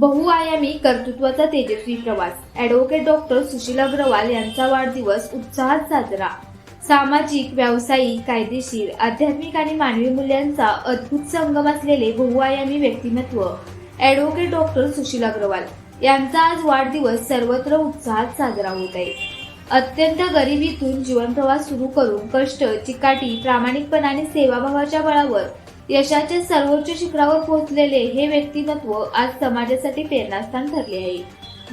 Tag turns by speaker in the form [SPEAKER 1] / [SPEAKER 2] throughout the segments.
[SPEAKER 1] बहुआयामी कर्तृत्वाचा तेजस्वी प्रवास. ॲडव्होकेट डॉक्टर सुशील अग्रवाल यांचा वाढदिवस उत्साहात साजरा. सामाजिक व्यावसायिक कायदेशीर आध्यात्मिक आणि मानवी मूल्यांचा अद्भुत संगम असलेले बहुआयामी व्यक्तिमत्व. ॲडव्होकेट डॉक्टर सुशील अग्रवाल यांचा आज वाढदिवस सर्वत्र उत्साहात साजरा होत आहे. अत्यंत गरिबीतून जीवनप्रवास सुरू करून कष्ट चिकाटी प्रामाणिकपणा आणि सेवाभावाच्या बळावर यशाच्या सर्वोच्च शिखरावर पोहोचलेले हे व्यक्तिमत्व आज समाजासाठी प्रेरणास्थान ठरले आहे.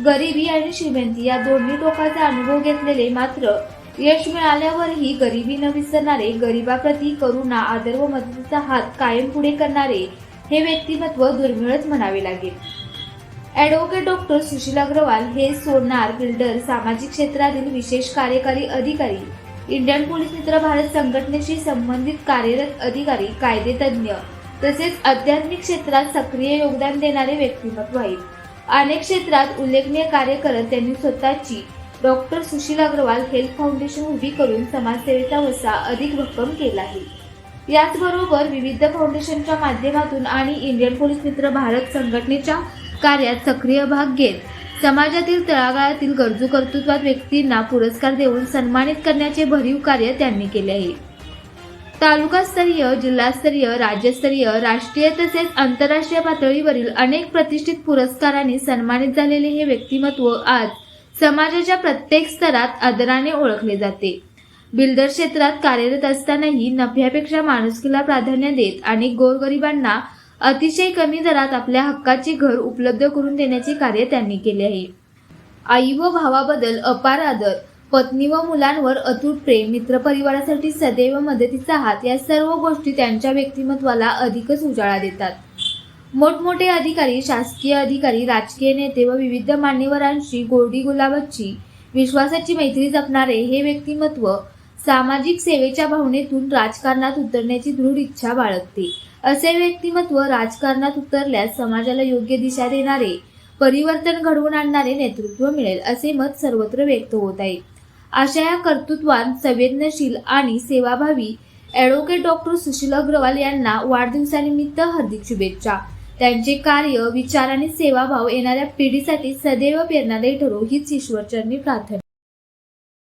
[SPEAKER 1] गरिबी आणि श्रीमंती या दोन्ही टोकाचा अनुभव घेतलेले मात्र यश मिळाल्यावरही गरिबी न विसरणारे गरिबाप्रती करुणा आदर व मदतीचा हात कायम पुढे करणारे हे व्यक्तिमत्व दुर्मिळच म्हणावे लागेल. ॲडव्होकेट डॉक्टर सुशील अग्रवाल हे सोनार बिल्डर सामाजिक क्षेत्रातील विशेष कार्यकारी अधिकारी इंडियन पोलीस मित्र भारत संघटनेशी संबंधित कार्यरत अधिकारी कायदेतज्ञ तसेच आध्यात्मिक क्षेत्रात सक्रिय योगदान देणारे व्यक्तिमत्व आहेत. अनेक क्षेत्रात उल्लेखनीय कार्य करत त्यांनी स्वतःची doctor Sushil Agarwal health foundation उभी करून समाजसेवेचा वसा अधिक भक्कम केला आहे. याचबरोबर विविध फाउंडेशनच्या माध्यमातून आणि इंडियन पोलीस मित्र भारत संघटनेच्या कार्यात सक्रिय भाग घेत समाजातील तळागाळातील गरजू कर्तृत्वात व्यक्तींना पुरस्कार देऊन सन्मानित करण्याचे भरीव कार्य त्यांनी केले आहे. तालुकास्तरीय जिल्हास्तरीय राज्यस्तरीय राष्ट्रीय तसेच आंतरराष्ट्रीय पातळीवरील अनेक प्रतिष्ठित पुरस्कारांनी सन्मानित झालेले हे व्यक्तिमत्व आज समाजाच्या प्रत्येक स्तरात आदराने ओळखले जाते. बिल्डर क्षेत्रात कार्यरत असतानाही नफ्यापेक्षा माणुसकीला प्राधान्य देत आणि गोरगरिबांना अतिशय कमी दरात आपल्या हक्काचे घर उपलब्ध करून देण्याचे कार्य त्यांनी केले आहे. आई व भावाबद्दल अपार आदर पत्नी व मुलांवर अतूट प्रेम मित्रपरिवारासाठी सदैव मदतीचा हात या सर्व गोष्टी त्यांच्या व्यक्तिमत्वाला अधिकच उजाळा देतात. मोठमोठे अधिकारी शासकीय अधिकारी राजकीय नेते व विविध मान्यवरांशी गोडी गुलाबाची विश्वासाची मैत्री जपणारे हे व्यक्तिमत्व सामाजिक सेवेच्या भावनेतून राजकारणात उतरण्याची दृढ इच्छा बाळगते. असे व्यक्तिमत्व राजकारणात उतरल्यास समाजाला योग्य दिशा देणारे परिवर्तन घडवून आणणारे नेतृत्व मिळेल असे मत सर्वत्र व्यक्त होत आहे. अशा या कर्तृत्वान संवेदनशील आणि सेवाभावी ॲडव्होकेट डॉक्टर सुशील अग्रवाल यांना वाढदिवसानिमित्त हार्दिक शुभेच्छा. त्यांचे कार्य विचार आणि सेवाभाव येणाऱ्या पिढीसाठी सदैव प्रेरणादायी ठरो हीच ईश्वरचरणी प्रार्थना.